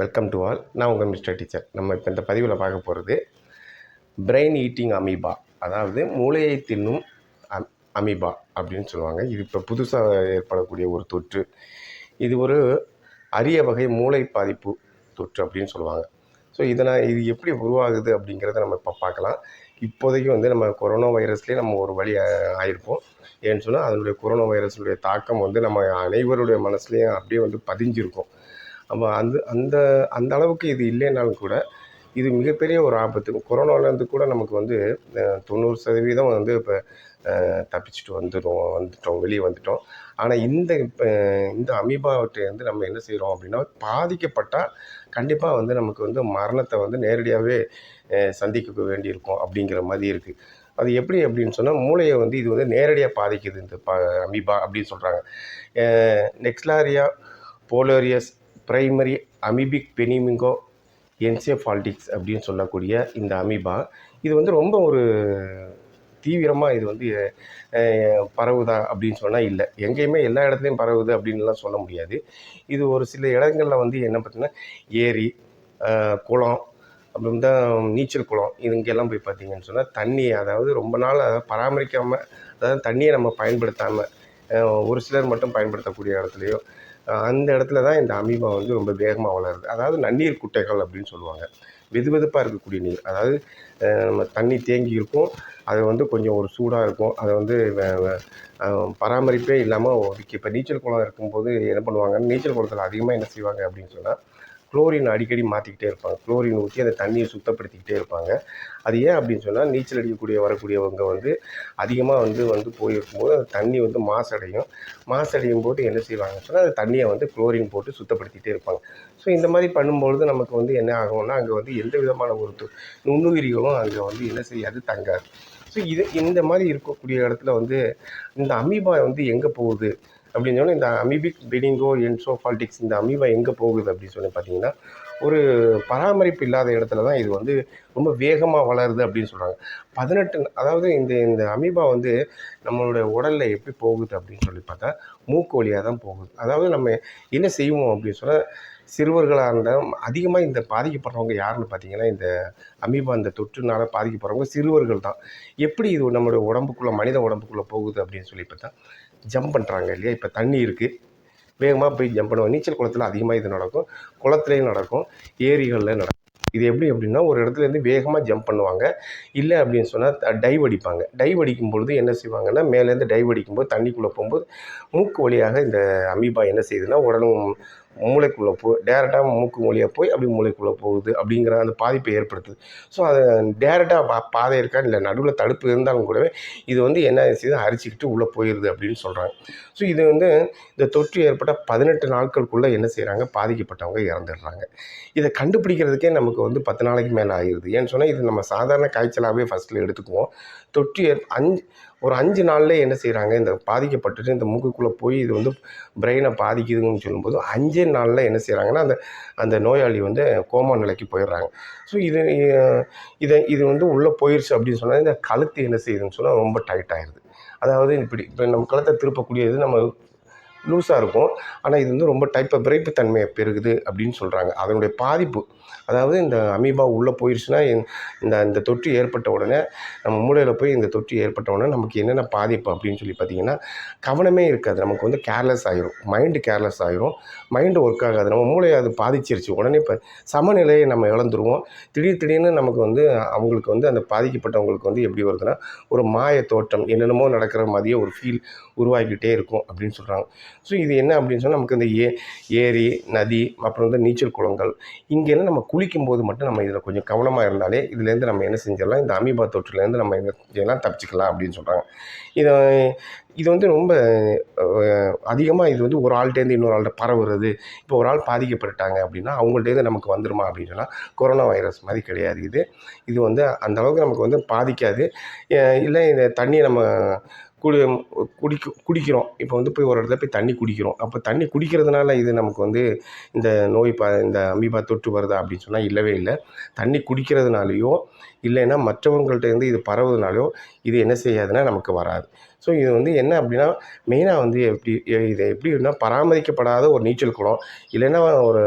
Welcome to all நான் உங்கள் mister teacher நம்ம இப்போ இந்த பதிவில் பார்க்க போகிறது பிரெயின் ஈட்டிங் அமீபா அதாவது மூளையை தின்னும் அம் அமீபா அப்படின்னு சொல்லுவாங்க. இது இப்போ புதுசாக ஏற்படக்கூடிய ஒரு தொற்று. இது ஒரு அரிய வகை மூளை பாதிப்பு தொற்று அப்படின்னு சொல்லுவாங்க. ஸோ இதனால் இது எப்படி உருவாகுது அப்படிங்கிறத நம்ம இப்போ பார்க்கலாம். இப்போதைக்கு வந்து நம்ம கொரோனா வைரஸ்லேயே நம்ம ஒரு வழி ஆயிருப்போம். ஏன்னு சொன்னால் அதனுடைய கொரோனா வைரஸுடைய தாக்கம் வந்து நம்ம அனைவருடைய மனசுலேயும் அப்படியே வந்து பதிஞ்சிருக்கும். அப்போ அந்த அந்த அந்த அளவுக்கு இது இல்லைனாலும் கூட இது மிகப்பெரிய ஒரு ஆபத்து. கொரோனாலேருந்து கூட நமக்கு வந்து தொண்ணூறு சதவீதம் வந்து இப்போ தப்பிச்சுட்டு வந்துடும் வந்துட்டோம் வெளியே வந்துட்டோம். ஆனால் இந்த இப்போ இந்த வந்து நம்ம என்ன செய்கிறோம் அப்படின்னா பாதிக்கப்பட்டால் கண்டிப்பாக வந்து நமக்கு வந்து மரணத்தை வந்து நேரடியாகவே சந்திக்க வேண்டியிருக்கும் அப்படிங்கிற மாதிரி இருக்குது அது எப்படி அப்படின்னு சொன்னால் மூளையை வந்து இது வந்து நேரடியாக பாதிக்குது இந்த பா அமீபா அப்படின்னு சொல்கிறாங்க நெக்ஸ்லாரியா போலோரியஸ் ப்ரைமரி அமீபிக் பெனிமிங்கோ என்செஃபால்டிக்ஸ் அப்படின்னு சொல்லக்கூடிய இந்த அமீபா இது வந்து ரொம்ப ஒரு தீவிரமாக இது வந்து பரவுதா அப்படின்னு சொன்னால் இல்லை. எங்கேயுமே எல்லா இடத்துலையும் பரவுது அப்படின்லாம் சொல்ல முடியாது. இது ஒரு சில இடங்களில் வந்து என்ன பார்த்தீங்கன்னா ஏரி குளம் அப்புறம் தான் நீச்சல் குளம் இதுங்கெல்லாம் போய் பார்த்தீங்கன்னு சொன்னால் தண்ணி அதாவது ரொம்ப நாள் அதை பராமரிக்காமல் அதாவது தண்ணியை நம்ம பயன்படுத்தாமல் ஒரு சிலர் மட்டும் பயன்படுத்தக்கூடிய இடத்துலையோ அந்த இடத்துல தான் இந்த அமீபா வந்து ரொம்ப வேகமாக வளருது. அதாவது நன்னீர் குட்டைகள் அப்படின்னு சொல்லுவாங்க. வெது வெதுப்பாக இருக்கக்கூடிய நீர். அதாவது நம்ம தண்ணி தேங்கி இருக்கும். அது வந்து கொஞ்சம் ஒரு சூடாக இருக்கும். அதை வந்து பராமரிப்பே இல்லாமல் இப்போ நீச்சல் குளம் இருக்கும்போது என்ன பண்ணுவாங்க நீச்சல் குளத்தில் அதிகமாக என்ன செய்வாங்க அப்படின்னு சொன்னால் குளோரின் அடிக்கடி மாற்றிக்கிட்டே இருப்பாங்க. குளோரின் ஊற்றி அந்த தண்ணியை சுத்தப்படுத்திக்கிட்டே இருப்பாங்க. அது ஏன் அப்படின்னு சொன்னால் நீச்சல் அடிக்கக்கூடிய வரக்கூடியவங்க வந்து அதிகமாக வந்து வந்து போயிருக்கும்போது அந்த தண்ணி வந்து மாசடையும். மாசடையும் போது என்ன செய்வாங்கன்னு சொன்னால் அந்த தண்ணியை வந்து குளோரின் போட்டு சுத்தப்படுத்திகிட்டே இருப்பாங்க. ஸோ இந்த மாதிரி பண்ணும்பொழுது நமக்கு வந்து என்ன ஆகும்னா அங்கே வந்து எந்த விதமான ஒரு நுண்ணுயிரிகளும் அங்கே வந்து என்ன செய்யாது தங்காது. ஸோ இது இந்த மாதிரி இருக்கக்கூடிய இடத்துல வந்து இந்த அமீபா வந்து எங்கே போகுது? அப்படின்னு சொன்னால் இந்த அமீபிக் பெனிங்கோ என்சோஃபால்டிக்ஸ் இந்த அமீபா எங்கே போகுது அப்படின்னு சொல்லி பார்த்தீங்கன்னா ஒரு பராமரிப்பு இல்லாத இடத்துல தான் இது வந்து ரொம்ப வேகமாக வளருது அப்படின்னு சொல்கிறாங்க பதினெட்டு அதாவது இந்த இந்த அமீபா வந்து நம்மளுடைய உடலில் எப்படி போகுது அப்படின்னு சொல்லி பார்த்தா மூக்கு வழியாக தான் போகுது. அதாவது நம்ம என்ன செய்வோம் அப்படின்னு சொன்னால் சிறுவர்களாக இருந்தால் அதிகமாக இந்த பாதிக்கப்படுறவங்க யாருன்னு பார்த்தீங்கன்னா இந்த அமீபா இந்த தொற்றுனால பாதிக்கப்படுறவங்க சிறுவர்கள் தான். எப்படி இது நம்மளுடைய உடம்புக்குள்ளே மனித உடம்புக்குள்ளே போகுது அப்படின்னு சொல்லி பார்த்தா ஜம்ப் பண்ணுறாங்க இல்லையா? இப்போ தண்ணி இருக்குது வேகமாக போய் ஜம்ப் பண்ணுவாங்க நீச்சல் குளத்தில் அதிகமாக இது நடக்கும். குளத்துலேயும் நடக்கும். ஏரிகளில் நடக்கும். இது எப்படி அப்படின்னா ஒரு இடத்துலேருந்து வேகமாக ஜம்ப் பண்ணுவாங்க. இல்லை அப்படின்னு சொன்னால் டைவ் அடிப்பாங்க. டைவ் அடிக்கும் பொழுது என்ன செய்வாங்கன்னா மேலேருந்து டைவ் அடிக்கும்போது தண்ணிக்குள்ளே போகும்போது மூக்கு வழியாக இந்த அமீபா என்ன செய்யுதுன்னா உடலும் மூளைக்குள்ளே போ டேரெக்டாக மூக்கு மொழியாக போய் அப்படி மூளைக்குள்ளே போகுது அப்படிங்கிற அந்த பாதிப்பை ஏற்படுத்துது. ஸோ அது டேரெக்டாக பா பாதை இருக்கா இல்லை நடுவில் தடுப்பு இருந்தாலும் கூடவே இது வந்து என்ன செய்யுது? அரிச்சிக்கிட்டு உள்ளே போயிடுது அப்படின்னு சொல்கிறாங்க ஸோ இது வந்து இந்த தொற்று ஏற்பட்ட பதினெட்டு நாட்களுக்குள்ளே என்ன செய்கிறாங்க பாதிக்கப்பட்டவங்க இறந்துடுறாங்க. இதை கண்டுபிடிக்கிறதுக்கே நமக்கு வந்து பத்து நாளைக்கு மேலே ஆகிடுது ஏன்னு சொன்னால் இது நம்ம சாதாரண காய்ச்சலாகவே ஃபஸ்ட்டில் எடுத்துக்குவோம். தொற்று ஏற் அஞ்சு ஒரு அஞ்சு நாள்லேயே என்ன செய்கிறாங்க இந்த பாதிக்கப்பட்டுட்டு இந்த மூக்குக்குள்ளே போய் இது வந்து பிரெயினை பாதிக்குதுன்னு சொல்லும்போது அஞ்சே நாளில் என்ன செய்கிறாங்கன்னா அந்த அந்த நோயாளி வந்து கோமா நிலைக்கு போயிடுறாங்க ஸோ இது இதை இது வந்து உள்ளே போயிடுச்சு அப்படின்னு சொன்னால் இந்த கழுத்து என்ன செய்யுதுன்னு சொன்னால் ரொம்ப டைட் ஆயிடுது அதாவது இப்படி இப்போ நம்ம கழுத்தை திருப்பக்கூடியது நம்ம லூஸாக இருக்கும். ஆனால் இது வந்து ரொம்ப டைப்பை விரைப்புத்தன்மையை பெருகுது அப்படின்னு சொல்கிறாங்க அதனுடைய பாதிப்பு அதாவது இந்த அமீபா உள்ளே போயிடுச்சுன்னா இந்த- இந்த தொற்று ஏற்பட்ட உடனே நம்ம மூளையில் போய் இந்த தொற்று ஏற்பட்ட உடனே நமக்கு என்னென்ன பாதிப்பு அப்படின்னு சொல்லி பார்த்தீங்கன்னா கவனமே இருக்காது. நமக்கு வந்து கேர்லெஸ் ஆகிரும் மைண்டு கேர்லெஸ் ஆகிரும் மைண்டு ஒர்க் ஆகாது. நம்ம மூளையை அது பாதிச்சிருச்சு. உடனே இப்போ சமநிலையை நம்ம இழந்துருவோம். திடீர் திடீர்னு நமக்கு வந்து அவங்களுக்கு வந்து அந்த பாதிக்கப்பட்டவங்களுக்கு வந்து எப்படி வருதுன்னா ஒரு மாய தோட்டம் என்னென்னமோ நடக்கிற மாதிரியே ஒரு ஃபீல் உருவாக்கிட்டே இருக்கும் அப்படின்னு சொல்கிறாங்க ஸோ இது என்ன அப்படின்னு சொன்னால் நமக்கு இந்த ஏ ஏரி நதி அப்புறம் வந்து நீச்சல் குளங்கள் இங்கெல்லாம் நம்ம குளிக்கும்போது மட்டும் நம்ம இதில் கொஞ்சம் கவனமாக இருந்தாலே இதுலேருந்து நம்ம என்ன செஞ்சிடலாம் இந்த அமீபா தொற்றுலேருந்து நம்ம என்ன செய்யலாம் தப்பிச்சுக்கலாம் அப்படின்னு சொல்கிறாங்க இதை இது வந்து ரொம்ப அதிகமாக இது வந்து ஒரு ஆள்கிட்டேருந்து இன்னொரு ஆள்கிட்ட பரவுறது இப்போ ஒரு ஆள் பாதிக்கப்பட்டுட்டாங்க அப்படின்னா அவங்கள்ட்டேருந்து நமக்கு வந்துருமா அப்படின்னு சொன்னால் கொரோனா வைரஸ் மாதிரி கிடையாது இது. இது வந்து அந்த அளவுக்கு நமக்கு வந்து பாதிக்காது. இல்லை இந்த தண்ணியை நம்ம குடி குடிக்க குடிக்கிறோம். இப்போ வந்து போய் ஒரு இடத்துல போய் தண்ணி குடிக்கிறோம். அப்போ தண்ணி குடிக்கிறதுனால இது நமக்கு வந்து இந்த நோய் ப இந்த அமீபா தொற்று வருதா அப்படின்னு சொன்னால் இல்லவே இல்லை. தண்ணி குடிக்கிறதுனாலையோ இல்லைன்னா மற்றவங்கள்ட்ட இருந்து இது பரவுறதுனாலையோ இது என்ன செய்யாதுன்னா நமக்கு வராது. ஸோ இது வந்து என்ன அப்படின்னா மெயினாக வந்து எப்படி இது எப்படின்னா பராமரிக்கப்படாத ஒரு நீச்சல் குளம். இல்லைன்னா ஒரு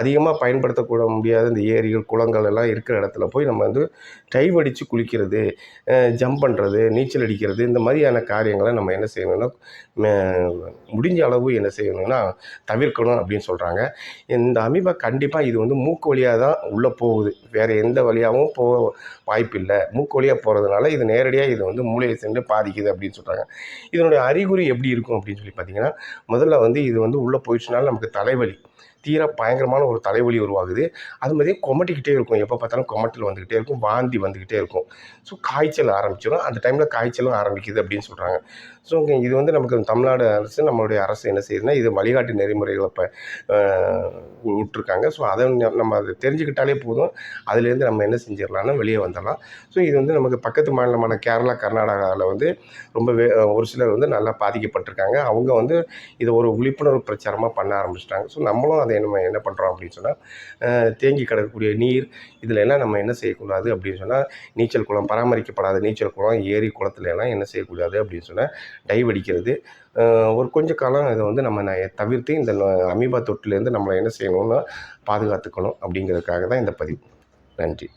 அதிகமாக பயன்படுத்தக்கூட முடியாத இந்த ஏரிகள் குளங்கள் எல்லாம் இருக்கிற இடத்துல போய் நம்ம வந்து டைவ் அடித்து குளிக்கிறது ஜம்ப் பண்ணுறது நீச்சல் அடிக்கிறது இந்த மாதிரியான காரியங்களை நம்ம என்ன செய்யணும்னா முடிஞ்ச அளவு என்ன செய்யணும்னா தவிர்க்கணும் அப்படின்னு சொல்கிறாங்க இந்த அமீபா கண்டிப்பாக இது வந்து மூக்கு வழியாக தான் உள்ளே போகுது. வேறு எந்த வழியாகவும் போக வாய்ப்பில்லை. மூக்கு வழியாக போகிறதுனால இது நேரடியாக இது வந்து மூளையை சென்று பாதிக்குது அப்படின்னு சொல்கிறாங்க இதனுடைய அறிகுறி எப்படி இருக்கும் அப்படின்னு சொல்லி பார்த்தீங்கன்னா முதல்ல வந்து இது வந்து உள்ளே போயிடுச்சுனால நமக்கு தலைவலி. தீர பயங்கரமான ஒரு தலைவலி உருவாகுது. அது மாதிரியே கொமட்டிக்கிட்டே இருக்கும். எப்போ பார்த்தாலும் கொமட்டல் வந்துக்கிட்டே இருக்கும் வாந்தி வந்துக்கிட்டே இருக்கும். ஸோ காய்ச்சல் ஆரம்பிச்சிடும் அந்த டைமில் காய்ச்சலும் ஆரம்பிக்குது அப்படின்னு சொல்கிறாங்க ஸோ இது வந்து நமக்கு தமிழ்நாடு அரசு நம்மளுடைய அரசு என்ன செய்யுதுன்னா இது வழிகாட்டு நெறிமுறைகளை இப்போ விட்ருக்காங்க ஸோ அதை நம்ம அதை தெரிஞ்சுக்கிட்டாலே போதும். அதுலேருந்து நம்ம என்ன செஞ்சிடலாம்னா வெளியே வந்துடலாம். ஸோ இது வந்து நமக்கு பக்கத்து மாநிலமான கேரளா கர்நாடகாவில் வந்து ரொம்ப வே ஒரு சிலர் வந்து நல்லா பாதிக்கப்பட்டிருக்காங்க. அவங்க வந்து இதை ஒரு விழிப்புணர்வு பிரச்சாரமாக பண்ண ஆரம்பிச்சிட்டாங்க. ஸோ நம்மளும் அதை நம்ம என்ன பண்ணுறோம் அப்படின்னு சொன்னால் தேங்கி கிடக்கக்கூடிய நீர் இதில் எல்லாம் நம்ம என்ன செய்யக்கூடாது அப்படின்னு சொன்னால் நீச்சல் குளம் பராமரிக்கப்படாத நீச்சல் குளம் ஏரி குளத்துல எல்லாம் என்ன செய்யக்கூடாது அப்படின்னு சொன்னால் டைவ் அடிக்கிறது. ஒரு கொஞ்ச காலம் இதை வந்து நம்ம தவிர்த்து இந்த அமீபா தொற்றுலேருந்து நம்மளை என்ன செய்யணும்னா பாதுகாத்துக்கணும் அப்படிங்கிறதுக்காக தான் இந்த பதிவு. நன்றி.